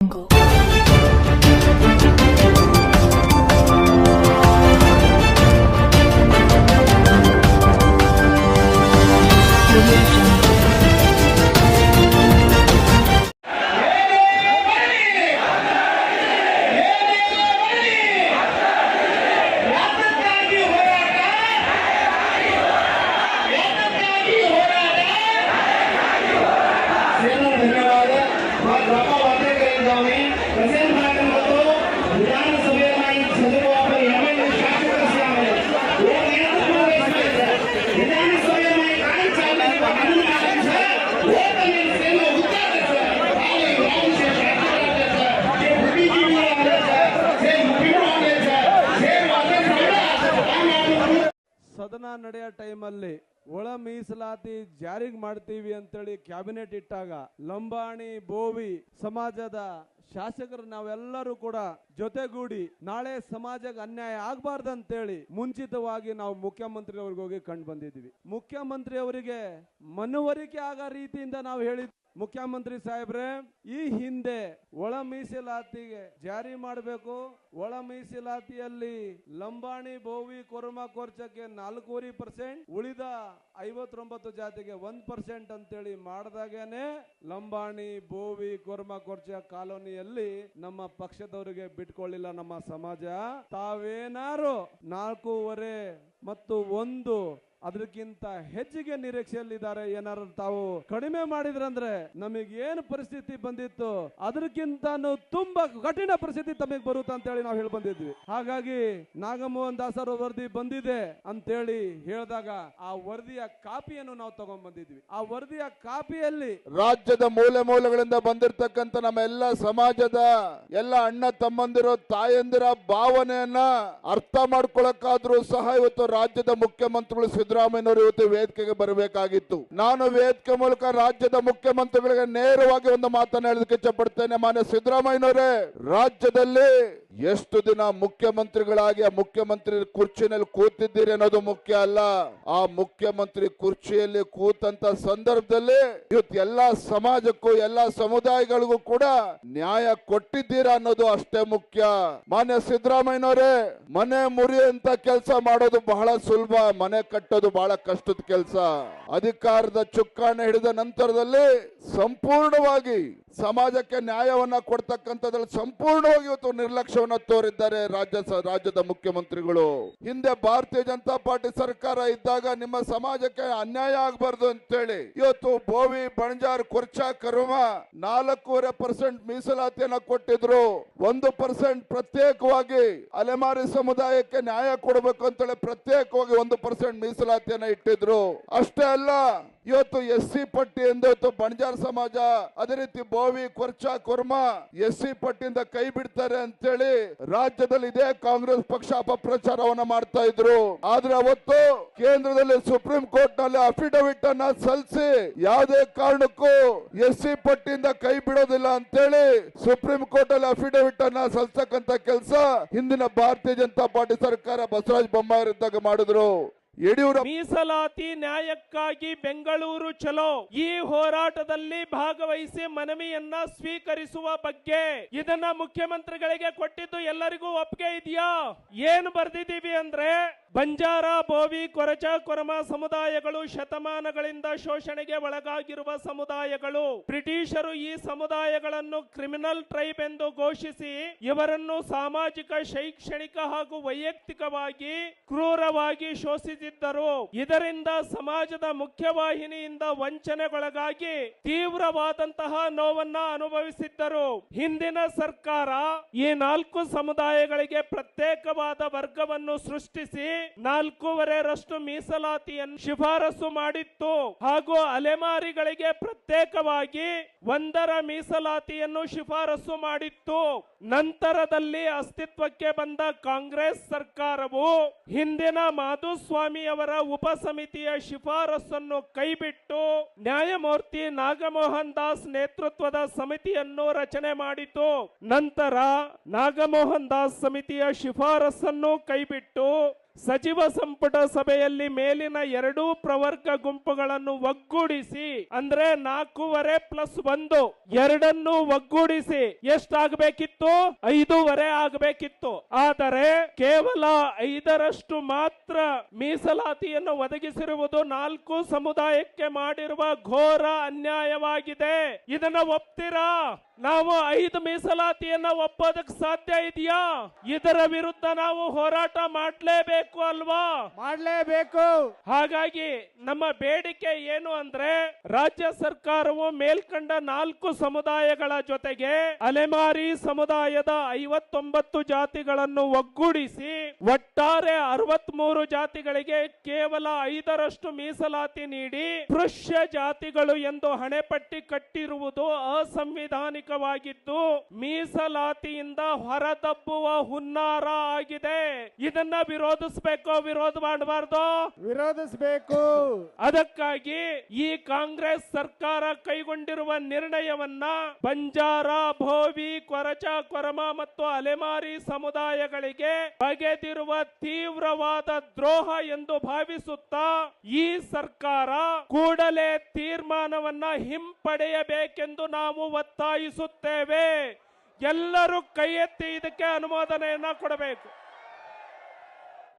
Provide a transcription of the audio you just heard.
能够。ಸದನ ನಡೆಯೋ ಟೈಮಲ್ಲಿ ಒಳ ಮೀಸಲಾತಿ ಜಾರಿಗೆ ಮಾಡ್ತೀವಿ ಅಂತೇಳಿ ಕ್ಯಾಬಿನೆಟ್ ಇಟ್ಟಾಗ ಲಂಬಾಣಿ ಬೋವಿ ಸಮಾಜದ ಶಾಸಕರು ನಾವೆಲ್ಲರೂ ಕೂಡ ಜೊತೆಗೂಡಿ ನಾಳೆ ಸಮಾಜಕ್ಕೆ ಅನ್ಯಾಯ ಆಗ್ಬಾರ್ದಂತೇಳಿ ಮುಂಚಿತವಾಗಿ ನಾವು ಮುಖ್ಯಮಂತ್ರಿ ಅವ್ರಿಗೆ ಹೋಗಿ ಕಂಡು ಬಂದಿದ್ದೀವಿ. ಮುಖ್ಯಮಂತ್ರಿ ಅವರಿಗೆ ಮನವರಿಕೆ ಆಗೋ ರೀತಿಯಿಂದ ನಾವು ಹೇಳಿದ್ವಿ ಮುಖ್ಯಮಂತ್ರಿ ಸಾಹೇಬ್ರೆ, ಈ ಹಿಂದೆ ಒಳ ಮೀಸಲಾತಿಗೆ ಜಾರಿ ಮಾಡಬೇಕು. ಒಳ ಮೀಸಲಾತಿಯಲ್ಲಿ ಲಂಬಾಣಿ, ಬೋವಿ, ಕೊರಮ ಕೋರ್ಚಕ್ಕೆ ನಾಲ್ಕೂವರೆ ಪರ್ಸೆಂಟ್, ಉಳಿದ ಐವತ್ತೊಂಬತ್ತು ಜಾತಿಗೆ ಒಂದ್ ಪರ್ಸೆಂಟ್ ಅಂತೇಳಿ ಮಾಡಿದಾಗೇನೆ ಲಂಬಾಣಿ, ಬೋವಿ, ಕೊರ್ಮ ಕೊರ್ಚ ಕಾಲೋನಿಯಲ್ಲಿ ನಮ್ಮ ಪಕ್ಷದವರಿಗೆ ಬಿಟ್ಕೊಳ್ಳಿಲ್ಲ ನಮ್ಮ ಸಮಾಜ. ತಾವೇನಾರು ನಾಲ್ಕೂವರೆ ಮತ್ತು ಒಂದು ಅದಕ್ಕಿಂತ ಹೆಚ್ಚಿಗೆ ನಿರೀಕ್ಷೆಯಲ್ಲಿದ್ದಾರೆ ಏನಾರು ತಾವು ಕಡಿಮೆ ಮಾಡಿದ್ರಂದ್ರೆ ನಮಗೆ ಏನು ಪರಿಸ್ಥಿತಿ ಬಂದಿತ್ತು? ಅದಕ್ಕಿಂತ ತುಂಬಾ ಕಠಿಣ ಪರಿಸ್ಥಿತಿ ತಮಗೆ ಬರುತ್ತೆ ಅಂತೇಳಿ ನಾವು ಹೇಳಿ ಬಂದಿದ್ವಿ ಹಾಗಾಗಿ ನಾಗಮೋಹನ್ ದಾಸರ ವರದಿ ಬಂದಿದೆ ಅಂತೇಳಿ ಹೇಳಿದಾಗ ಆ ವರದಿಯ ಕಾಪಿಯನ್ನು ನಾವು ತಗೊಂಡ್ ಬಂದಿದ್ವಿ ಆ ವರದಿಯ ಕಾಪಿಯಲ್ಲಿ ರಾಜ್ಯದ ಮೂಲೆ ಮೂಲೆಗಳಿಂದ ಬಂದಿರತಕ್ಕಂತ ನಮ್ಮ ಎಲ್ಲ ಸಮಾಜದ ಎಲ್ಲ ಅಣ್ಣ ತಮ್ಮಂದಿರು, ತಾಯಂದಿರ ಭಾವನೆಯನ್ನ ಅರ್ಥ ಮಾಡ್ಕೊಳಕ್ಕಾದ್ರೂ ಸಹ ಇವತ್ತು ರಾಜ್ಯದ ಮುಖ್ಯಮಂತ್ರಿಗಳು ಸಿದ್ದರಾಮಯ್ಯನವರು ಇವತ್ತು ವೇದಿಕೆಗೆ ಬರಬೇಕಾಗಿತ್ತು. ನಾನು ವೇದಿಕೆ ಮೂಲಕ ರಾಜ್ಯದ ಮುಖ್ಯಮಂತ್ರಿಗಳಿಗೆ ನೇರವಾಗಿ ಒಂದು ಮಾತನ್ನ ಹೇಳೋದಕ್ಕೆ ಇಚ್ಛಪಡ್ತೇನೆ, ಮಾನ್ಯ ಸಿದ್ದರಾಮಯ್ಯನವರೇ. ರಾಜ್ಯದಲ್ಲಿ ಎಷ್ಟು ದಿನ ಮುಖ್ಯಮಂತ್ರಿಗಳಾಗಿ ಆ ಮುಖ್ಯಮಂತ್ರಿ ಕುರ್ಚಿನಲ್ಲಿ ಕೂತಿದ್ದೀರಿ ಅನ್ನೋದು ಮುಖ್ಯ ಅಲ್ಲ. ಆ ಮುಖ್ಯಮಂತ್ರಿ ಕುರ್ಚಿಯಲ್ಲಿ ಕೂತಂತ ಸಂದರ್ಭದಲ್ಲಿ ಇವತ್ತು ಎಲ್ಲಾ ಸಮಾಜಕ್ಕೂ, ಎಲ್ಲಾ ಸಮುದಾಯಗಳಿಗೂ ಕೂಡ ನ್ಯಾಯ ಕೊಟ್ಟಿದ್ದೀರಾ ಅನ್ನೋದು ಅಷ್ಟೇ ಮುಖ್ಯ. ಮಾನ್ಯ ಸಿದ್ದರಾಮಯ್ಯನವರೇ, ಮನೆ ಮುರಿಯಂತ ಕೆಲಸ ಮಾಡೋದು ಬಹಳ ಸುಲಭ. ಮನೆ ಕಟ್ಟೋದು ಬಹಳ ಕಷ್ಟದ ಕೆಲಸ. ಅಧಿಕಾರದ ಚುಕ್ಕಾಣ ಹಿಡಿದ ನಂತರದಲ್ಲಿ ಸಂಪೂರ್ಣವಾಗಿ ಸಮಾಜಕ್ಕೆ ನ್ಯಾಯವನ್ನ ಕೊಡ್ತಕ್ಕಂಥದ್ರಲ್ಲಿ ಸಂಪೂರ್ಣವಾಗಿ ಇವತ್ತು ನಿರ್ಲಕ್ಷ್ಯವನ್ನ ತೋರಿದ್ದಾರೆ ರಾಜ್ಯ ರಾಜ್ಯದ ಮುಖ್ಯಮಂತ್ರಿಗಳು. ಹಿಂದೆ ಭಾರತೀಯ ಜನತಾ ಪಾರ್ಟಿ ಸರ್ಕಾರ ಇದ್ದಾಗ ನಿಮ್ಮ ಸಮಾಜಕ್ಕೆ ಅನ್ಯಾಯ ಆಗಬಾರ್ದು ಅಂತೇಳಿ ಇವತ್ತು ಬೋವಿ, ಬಣಜಾರ್, ಕುರ್ಚಾ, ಕರ್ಮ ನಾಲ್ಕೂವರೆ ಪರ್ಸೆಂಟ್ ಮೀಸಲಾತಿಯನ್ನ ಕೊಟ್ಟಿದ್ರು. ಒಂದು ಪರ್ಸೆಂಟ್ ಪ್ರತ್ಯೇಕವಾಗಿ ಅಲೆಮಾರಿ ಸಮುದಾಯಕ್ಕೆ ನ್ಯಾಯ ಕೊಡಬೇಕು ಅಂತೇಳಿ ಪ್ರತ್ಯೇಕವಾಗಿ ಒಂದು ಪರ್ಸೆಂಟ್ ಮೀಸಲಾತಿಯನ್ನ ಇಟ್ಟಿದ್ರು. ಅಷ್ಟೇ ಅಲ್ಲ, ಇವತ್ತು ಎಸ್ ಸಿ ಪಟ್ಟಿ ಎಂದು ಬಣಜಾರ್ ಸಮಾಜ, ಅದೇ ರೀತಿ ಬೋವಿ, ಕೊರ್ಚಾ, ಕೊರ್ಮ, ಎಸ್ ಸಿ ಪಟ್ಟಿಯಿಂದ ಕೈ ಬಿಡ್ತಾರೆ ಅಂತೇಳಿ ರಾಜ್ಯದಲ್ಲಿ ಇದೇ ಕಾಂಗ್ರೆಸ್ ಪಕ್ಷ ಅಪಪ್ರಚಾರವನ್ನ ಮಾಡ್ತಾ ಇದ್ರು. ಆದ್ರೆ ಅವತ್ತು ಕೇಂದ್ರದಲ್ಲಿ ಸುಪ್ರೀಂ ಕೋರ್ಟ್ನಲ್ಲಿ ಅಫಿಡವಿಟ್ ಅನ್ನ ಸಲ್ಲಿಸಿ ಯಾವುದೇ ಕಾರಣಕ್ಕೂ ಎಸ್ ಸಿ ಪಟ್ಟಿಯಿಂದ ಕೈ ಬಿಡೋದಿಲ್ಲ ಅಂತೇಳಿ ಸುಪ್ರೀಂ ಕೋರ್ಟ್ ಅಲ್ಲಿ ಅಫಿಡವಿಟ್ ಅನ್ನ ಸಲ್ಲಿಸತಕ್ಕಂತ ಕೆಲಸ ಹಿಂದಿನ ಭಾರತೀಯ ಜನತಾ ಪಾರ್ಟಿ ಸರ್ಕಾರ ಬಸವರಾಜ ಬೊಮ್ಮಾಯಿ ಇದ್ದಾಗ ಮಾಡಿದ್ರು. ಯಡಿಯೂರಪ್ಪ ಮೀಸಲಾತಿ ನ್ಯಾಯಕ್ಕಾಗಿ ಬೆಂಗಳೂರು ಚಲೋ. ಈ ಹೋರಾಟದಲ್ಲಿ ಭಾಗವಹಿಸಿ ಮನವಿಯನ್ನ ಸ್ವೀಕರಿಸುವ ಬಗ್ಗೆ ಇದನ್ನ ಮುಖ್ಯಮಂತ್ರಿಗಳಿಗೆ ಕೊಟ್ಟಿದ್ದು ಎಲ್ಲರಿಗೂ ಒಪ್ಪಿಗೆ ಇದೆಯಾ? ಏನು ಬರ್ದಿದ್ದೀವಿ ಅಂದ್ರೆ ಬಂಜಾರ, ಬೋವಿ, ಕೊರಚ, ಕೊರಮ ಸಮುದಾಯಗಳು ಶತಮಾನಗಳಿಂದ ಶೋಷಣೆಗೆ ಒಳಗಾಗಿರುವ ಸಮುದಾಯಗಳು. ಬ್ರಿಟಿಷರು ಈ ಸಮುದಾಯಗಳನ್ನು ಕ್ರಿಮಿನಲ್ ಟ್ರೈಬ್ ಎಂದು ಘೋಷಿಸಿ ಇವರನ್ನು ಸಾಮಾಜಿಕ, ಶೈಕ್ಷಣಿಕ ಹಾಗೂ ವೈಯಕ್ತಿಕವಾಗಿ ಕ್ರೂರವಾಗಿ ಶೋಷಿಸಿದ್ದರು ಇದರಿಂದ ಸಮಾಜದ ಮುಖ್ಯವಾಹಿನಿಯಿಂದ ವಂಚನೆಗೊಳಗಾಗಿ ತೀವ್ರವಾದಂತಹ ನೋವನ್ನ ಅನುಭವಿಸಿದ್ದರು. ಹಿಂದಿನ ಸರ್ಕಾರ ಈ ನಾಲ್ಕು ಸಮುದಾಯಗಳಿಗೆ ಪ್ರತ್ಯೇಕವಾದ ವರ್ಗವನ್ನು ಸೃಷ್ಟಿಸಿ ನಾಲ್ಕೂವರೆರಷ್ಟು ಮೀಸಲಾತಿಯನ್ನು ಶಿಫಾರಸು ಮಾಡಿತ್ತು. ಹಾಗೂ ಅಲೆಮಾರಿಗಳಿಗೆ ಪ್ರತ್ಯೇಕವಾಗಿ ಒಂದರ ಮೀಸಲಾತಿಯನ್ನು ಶಿಫಾರಸು ಮಾಡಿತ್ತು. ನಂತರದಲ್ಲಿ ಅಸ್ತಿತ್ವಕ್ಕೆ ಬಂದ ಕಾಂಗ್ರೆಸ್ ಸರ್ಕಾರವು ಹಿಂದಿನ ಮಾಧುಸ್ವಾಮಿ ಅವರ ಉಪಸಮಿತಿಯ ಶಿಫಾರಸನ್ನು ಕೈಬಿಟ್ಟು ನ್ಯಾಯಮೂರ್ತಿ ನಾಗಮೋಹನ್ ದಾಸ್ ನೇತೃತ್ವದ ಸಮಿತಿಯನ್ನು ರಚನೆ ಮಾಡಿತು. ನಂತರ ನಾಗಮೋಹನ್ ದಾಸ್ ಸಮಿತಿಯ ಶಿಫಾರಸನ್ನು ಕೈಬಿಟ್ಟು ಸಚಿವ ಸಂಪುಟ ಸಭೆಯಲ್ಲಿ ಮೇಲಿನ ಎರಡೂ ಪ್ರವರ್ಗ ಗುಂಪುಗಳನ್ನು ಒಗ್ಗೂಡಿಸಿ, ಅಂದ್ರೆ ನಾಲ್ಕೂವರೆ ಪ್ಲಸ್ ಒಂದು, ಎರಡನ್ನು ಒಗ್ಗೂಡಿಸಿ ಎಷ್ಟಾಗಬೇಕಿತ್ತು? ಐದೂವರೆ ಆಗಬೇಕಿತ್ತು. ಆದರೆ ಕೇವಲ ಐದರಷ್ಟು ಮಾತ್ರ ಮೀಸಲಾತಿಯನ್ನು ಒದಗಿಸಿರುವುದು ನಾಲ್ಕು ಸಮುದಾಯಕ್ಕೆ ಮಾಡಿರುವ ಘೋರ ಅನ್ಯಾಯವಾಗಿದೆ. ಇದನ್ನ ಒಪ್ತೀರಾ? ನಾವು ಐದು ಮೀಸಲಾತಿಯನ್ನ ಒಪ್ಪೋದಕ್ಕೆ ಸಾಧ್ಯ ಇದೆಯಾ? ಇದರ ವಿರುದ್ಧ ನಾವು ಹೋರಾಟ ಮಾಡಲೇಬೇಕು. ಅಲ್ವಾ? ಮಾಡಲೇಬೇಕು. ಹಾಗಾಗಿ ನಮ್ಮ ಬೇಡಿಕೆ ಏನು ಅಂದ್ರೆ ರಾಜ್ಯ ಸರ್ಕಾರವು ಮೇಲ್ಕಂಡ ನಾಲ್ಕು ಸಮುದಾಯಗಳ ಜೊತೆಗೆ ಅಲೆಮಾರಿ ಸಮುದಾಯದ ಐವತ್ತೊಂಬತ್ತು ಜಾತಿಗಳನ್ನು ಒಗ್ಗೂಡಿಸಿ ಒಟ್ಟಾರೆ ಅರವತ್ಮೂರು ಜಾತಿಗಳಿಗೆ ಕೇವಲ ಐದರಷ್ಟು ಮೀಸಲಾತಿ ನೀಡಿ ಪೃಷ್ಯ ಜಾತಿಗಳು ಎಂದು ಹಣೆಪಟ್ಟಿ ಕಟ್ಟಿರುವುದು ಅಸಂವಿಧಾನಿಕವಾಗಿದ್ದು ಮೀಸಲಾತಿಯಿಂದ ಹೊರದಬ್ಬುವ ಹುನ್ನಾರ ಆಗಿದೆ. ಇದನ್ನ ವಿರೋಧಿಸಬೇಕೋ ವಿರೋಧ ಮಾಡಬಾರ್ದು? ವಿರೋಧಿಸಬೇಕು. ಅದಕ್ಕಾಗಿ ಈ ಕಾಂಗ್ರೆಸ್ ಸರ್ಕಾರ ಕೈಗೊಂಡಿರುವ ನಿರ್ಣಯವನ್ನ ಬಂಜಾರ ಭೋವಿ ಕೊರಚ ಕೊರಮ ಮತ್ತು ಅಲೆಮಾರಿ ಸಮುದಾಯಗಳಿಗೆ ಬಗೆದಿರುವ ತೀವ್ರವಾದ ದ್ರೋಹ ಎಂದು ಭಾವಿಸುತ್ತಾ ಈ ಸರ್ಕಾರ ಕೂಡಲೇ ತೀರ್ಮಾನವನ್ನ ಹಿಂಪಡೆಯಬೇಕೆಂದು ನಾವು ಒತ್ತಾಯಿಸುತ್ತೇವೆ. ಎಲ್ಲರೂ ಕೈ ಎತ್ತಿ ಇದಕ್ಕೆ ಅನುಮೋದನೆಯನ್ನ ಕೊಡಬೇಕು.